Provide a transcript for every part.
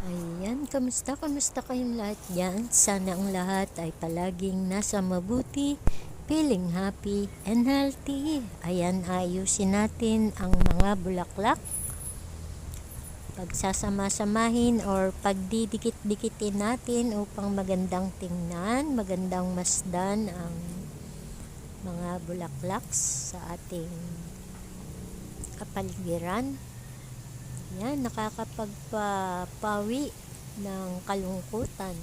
Ayan, kamusta, kamusta kayong lahat dyan? Sana ang lahat ay palaging nasa mabuti, feeling happy and healthy. Ayan, ayusin natin ang mga bulaklak. Pagsasama-samahin or pagdidikit-dikitin natin upang magandang tingnan, magandang masdan ang mga bulaklak sa ating kapaligiran. Yan, nakakapagpapawi ng kalungkutan.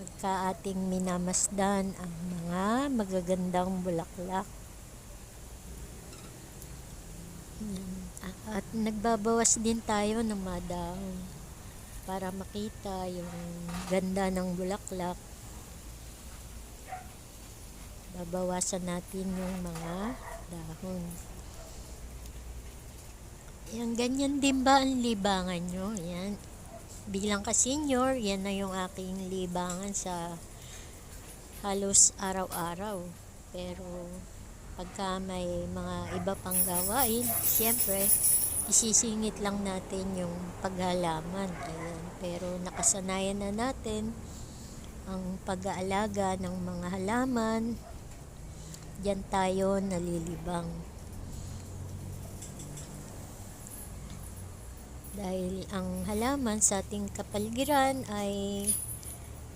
Pagka ating minamasdan ang mga magagandang bulaklak. At nagbabawas din tayo ng mga dahon para makita yung ganda ng bulaklak. Babawasan natin yung mga dahon. Yan, ganyan din ba ang libangan nyo? Yan. Bilang ka-senior, yan na yung aking libangan sa halos araw-araw. Pero pagka may mga iba pang gawain, siyempre, isisingit lang natin yung paghalaman. Ayan. Pero nakasanayan na natin ang pag-aalaga ng mga halaman. Diyan tayo nalilibang. Dahil ang halaman sa ating kapaligiran ay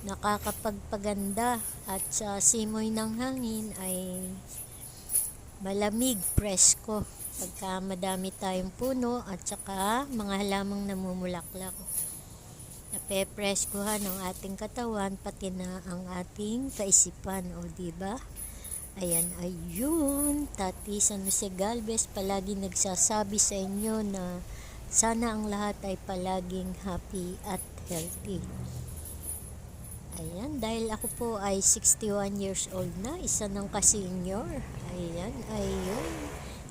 nakakapagpaganda at sa simoy ng hangin ay malamig, presko. Pagka madami tayong puno at saka mga halamang namumulaklak. Napepreskuhan ang ating katawan pati na ang ating kaisipan o di ba? Ayan ayun. Tati San Jose Galvez palagi nagsasabi sa inyo na sana ang lahat ay palaging happy at healthy. Ayan, dahil ako po ay 61 years old na, isa ng ka-senior. Ayan, ayun.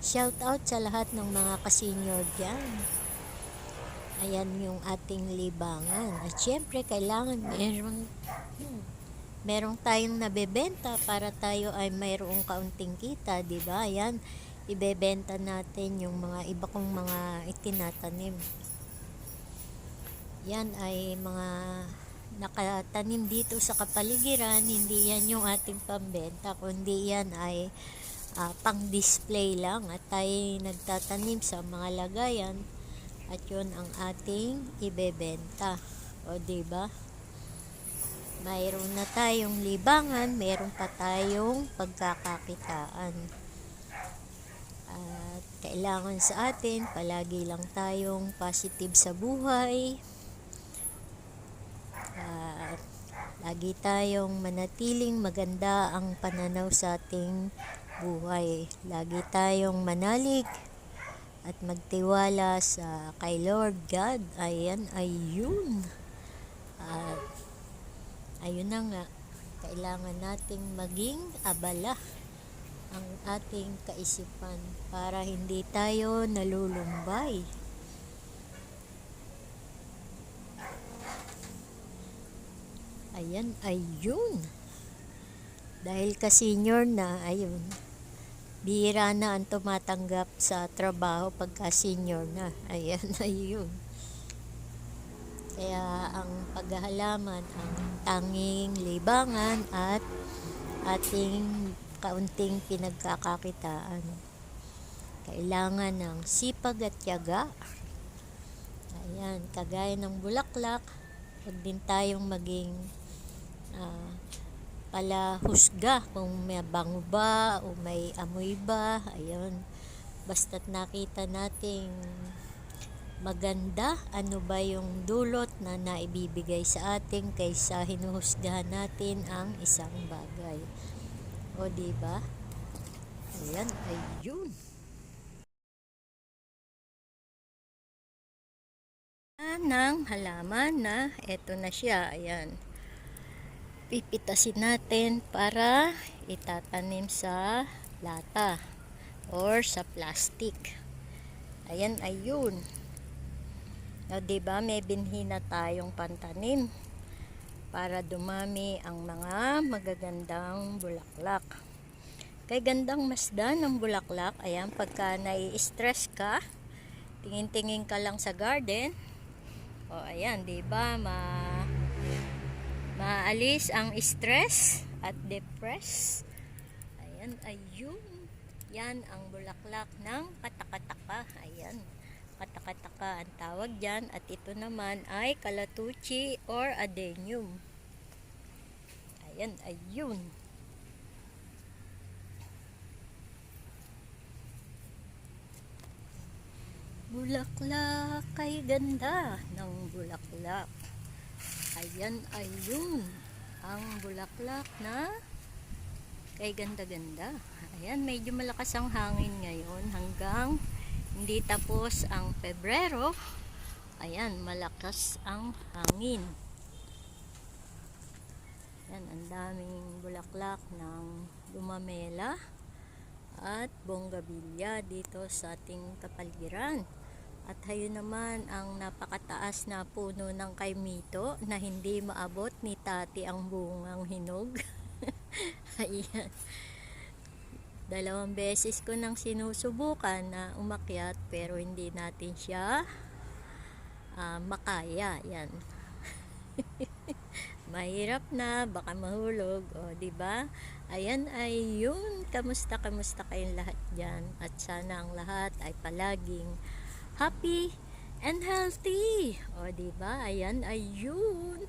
Shout out sa lahat ng mga ka-senior dyan. Ayan yung ating libangan. At syempre, kailangan merong, hmm, merong tayong nabebenta para tayo ay mayroong kaunting kita, di ba? Ayan, ibebenta natin yung mga iba kong mga itinatanim. Yan ay mga nakatanim dito sa kapaligiran, hindi yan yung ating pambenta, kundi yan ay uh, pang-display lang at tayo nagtatanim sa mga lagayan at yun ang ating ibebenta. O ba? Mayroon na tayong libangan, mayroon pa tayong pagkakakitaan. Kailangan sa atin, palagi lang tayong positive sa buhay. At lagi tayong manatiling maganda ang pananaw sa ating buhay. Lagi tayong manalig at magtiwala sa kay Lord God. Ayan, ayun. At ayun na nga, kailangan nating maging abala ang ating kaisipan para hindi tayo nalulumbay. Ayan, ayun. Dahil ka senior na, ayun. Bihira na ang tumatanggap sa trabaho pagka senior na. Ayan, ayun. Kaya ang paghahalaman ang tanging libangan at ating kaunting pinagkakakitaan. Kailangan ng sipag at tiyaga. Ayan, kagaya ng bulaklak, huwag din tayong maging uh, pala husga kung may bango ba o may amoy ba. Ayun, basta't nakita nating maganda, ano ba yung dulot na naibibigay sa atin kaysa hinuhusgahan natin ang isang bagay. O, di ba? Ayan, ayun. ng halaman na eto na siya. Ayan. Pipitasin natin para itatanim sa lata or sa plastic. Ayan, ayun. O, diba, may binhi na tayong pantanim para dumami ang mga magagandang bulaklak. Kay gandang masdan ng bulaklak, ayan, pagka nai-stress ka, tingin-tingin ka lang sa garden. O ayan, 'di ba? Ma maalis ang stress at depress. Ayan, ayun. Yan ang bulaklak ng katakataka. Ayan. Katakataka ang tawag dyan. At ito naman ay kalatuchi or adenium. Ayan, ayun. Bulaklak kay ganda ng bulaklak. Ayan, ayun. Ang bulaklak na kay ganda-ganda. Ayan, medyo malakas ang hangin ngayon hanggang hindi tapos ang Pebrero. Ayan, malakas ang hangin. Ayan, ang daming bulaklak ng lumamela at bonggabilya dito sa ating kapaligiran. At hayo naman ang napakataas na puno ng kaimito na hindi maabot ni tati ang bungang hinog. Ayan. Dalawang beses ko nang sinusubukan na umakyat pero hindi natin siya ah, makaya. Yan. Mahirap na, baka mahulog, o di ba? Ayan ay yun. Kamusta kamusta kayong lahat diyan? At sana ang lahat ay palaging happy and healthy. O di ba? Ayan ay yun.